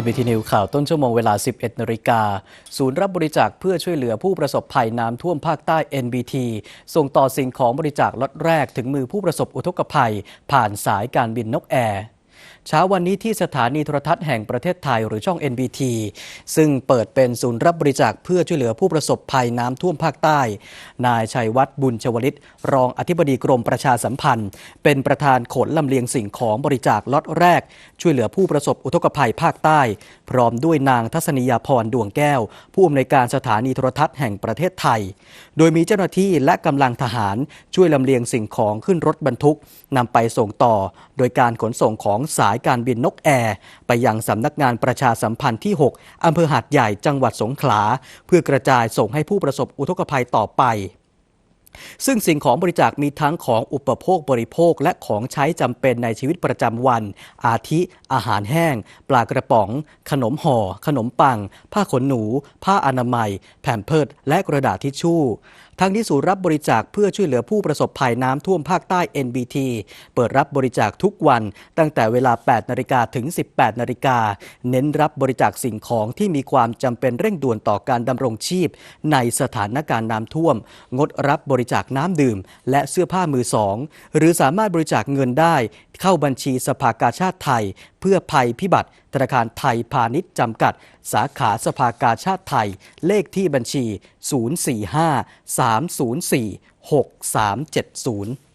NBT News ข่าวต้นชั่วโมงเวลา 11นาฬิกาศูนย์รับบริจาคเพื่อช่วยเหลือผู้ประสบภัยน้ำท่วมภาคใต้ NBT ส่งต่อสิ่งของบริจาคล็อตแรกถึงมือผู้ประสบอุทกภัย ผ่านสายการบินนกแอร์ เช้าวันนี้ที่สถานีโทรทัศน์แห่งประเทศไทยหรือช่อง NBT ซึ่งเปิดเป็นศูนย์รับบริจาคเพื่อช่วยเหลือผู้ประสบภัยน้ำท่วมภาคใต้ นายชัยวัฒน์บุญชวลิต รองอธิบดีกรมประชาสัมพันธ์ เป็นประธานขนลำเลียงสิ่งของบริจาคล็อตแรก ช่วยเหลือผู้ประสบอุทกภัยภาคใต้ พร้อมด้วยนางทัศนียาพรดวงแก้ว ผู้อำนวยการสถานีโทรทัศน์แห่งประเทศไทย โดยมีเจ้าหน้าที่และกำลังทหารช่วยลำเลียงสิ่งของขึ้นรถบรรทุกนำไปส่งต่อ โดยการขนส่งของสายการบินนกแอร์ ไปยังสำนักงานประชาสัมพันธ์ที่ 6 อำเภอหาดใหญ่จังหวัดสงขลา เพื่อกระจายส่งให้ผู้ประสบอุทกภัยต่อไปซึ่งสิ่งของบริจาคมีทั้งของอุปโภคบริโภคและของใช้จำเป็นในชีวิตประจำวัน อาทิอาหารแห้ง ปลากระป๋อง ขนมห่อ ขนมปัง ผ้าขนหนู ผ้าอนามัย แผ่นเพิดและกระดาษทิชชู่ ทั้งนี้ศูนย์รับบริจาคเพื่อช่วยเหลือผู้ประสบภัยน้ำท่วมภาคใต้ NBT เปิดรับบริจาคทุกวัน ตั้งแต่เวลา 8 นาฬิกาถึง 18 นาฬิกา เน้นรับบริจาคสิ่งของที่มีความจำเป็นเร่งด่วนต่อการดำรงชีพ ในสถานการณ์น้ำท่วม งดรับบริจาคน้ำดื่ม และเสื้อผ้ามือสอง หรือสามารถบริจาคเงินได้ เข้าบัญชีสภากาชาติไทย เพื่อภัยพิบัติธนาคารไทยพาณิชย์จำกัด สาขาสภากาชาติไทย เลขที่บัญชี 045 304 6370